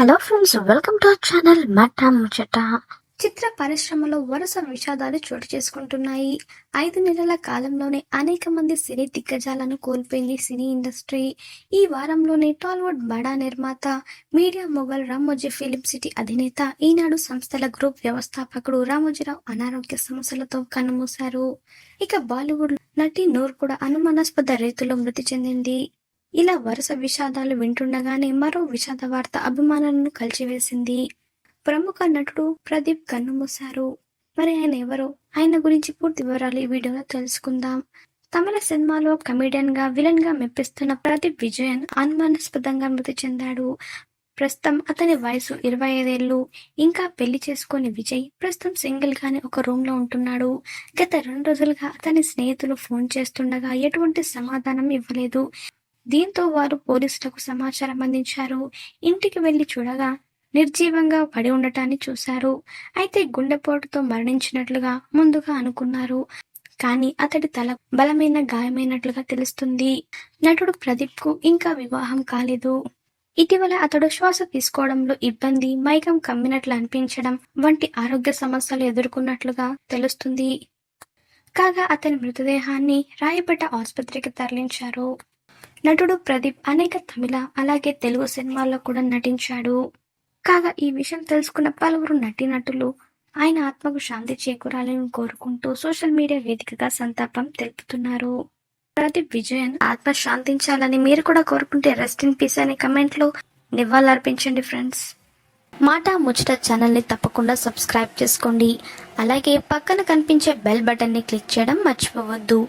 Hello friends welcome to our channel మటా ముచ్చట. చిత్ర పరిశ్రమలో వరుస విషాదాలు చోటు చేసుకుంటున్నాయి. ఐదు నెలల కాలంలోనే అనేక మంది సినీ దిగ్గజాలను కోల్పోయింది సినీ ఇండస్ట్రీ. ఈ వారంలోనే టాలీవుడ్ బడా నిర్మాత media mogul Ramoji film city అధినేత ఈనాడు సంస్థల గ్రూప్ వ్యవస్థాపకుడు రామోజీరావు అనారోగ్య సమస్యలతో కన్నుమూశారు. ఇక బాలీవుడ్ నటి నూర్ కూడా అనుమానాస్పద రీతిలో మృతి చెందింది. ఇలా వరుస విషాదాలు వింటుండగానే మరో విషాద వార్త అభిమానులను కలిచివేసింది. ప్రముఖ నటుడు ప్రదీప్ కన్నుమూశారు. మరి ఆయన ఎవరో? ఆయన గురించి పూర్తి వివరాలు ఈ వీడియోలో తెలుసుకుందాం. తమిళ సినిమాలో కమెడియన్గా విలన్గా మెప్పిస్తున్న ప్రదీప్ విజయన్ అనుమానాస్పదంగా మృతి చెందాడు. ప్రస్తుతం అతని వయసు ఇరవై ఐదేళ్ళు ఇంకా పెళ్ళి చేసుకుని విజయ్ ప్రస్తుతం సింగిల్ గానే ఒక రూమ్లో ఉంటున్నాడు. గత రెండు రోజులుగా అతని స్నేహితులు ఫోన్ చేస్తుండగా ఎటువంటి సమాధానం ఇవ్వలేదు. దీంతో వారు పోలీసులకు సమాచారం అందించారు. ఇంటికి వెళ్ళి చూడగా నిర్జీవంగా పడి ఉండటాన్ని చూశారు. అయితే గుండెపోటుతో మరణించినట్లుగా ముందుగా అనుకున్నారు. కానీ అతడి తల బలమైన గాయమైనట్లుగా తెలుస్తుంది. నటుడు ప్రదీప్కు ఇంకా వివాహం కాలేదు. ఇటీవల అతడు శ్వాస తీసుకోవడంలో ఇబ్బంది మైకం కమ్మినట్లు అనిపించడం వంటి ఆరోగ్య సమస్యలు ఎదుర్కొన్నట్లుగా తెలుస్తుంది. కాగా అతని మృతదేహాన్ని రాయపేట ఆసుపత్రికి తరలించారు. నటుడు ప్రదీప్ అనేక తమిళ అలాగే తెలుగు సినిమాల్లో కూడా నటించాడు. కాగా ఈ విషయం తెలుసుకున్న పలువురు నటీనటులు ఆయన ఆత్మకు శాంతి చేకూరాలని కోరుకుంటూ సోషల్ మీడియా వేదికగా సంతాపం తెలుపుతున్నారు. ప్రదీప్ విజయన్ ఆత్మ శాంతించాలని మీరు కూడా కోరుకుంటే రెస్ట్ ఇన్ పీస్ అనే కమెంట్లో నివాళులర్పించండి ఫ్రెండ్స్ మాట ముచ్చట ఛానల్ని తప్పకుండా సబ్స్క్రైబ్ చేసుకోండి. అలాగే పక్కన కనిపించే బెల్ బటన్ని క్లిక్ చేయడం మర్చిపోవద్దు.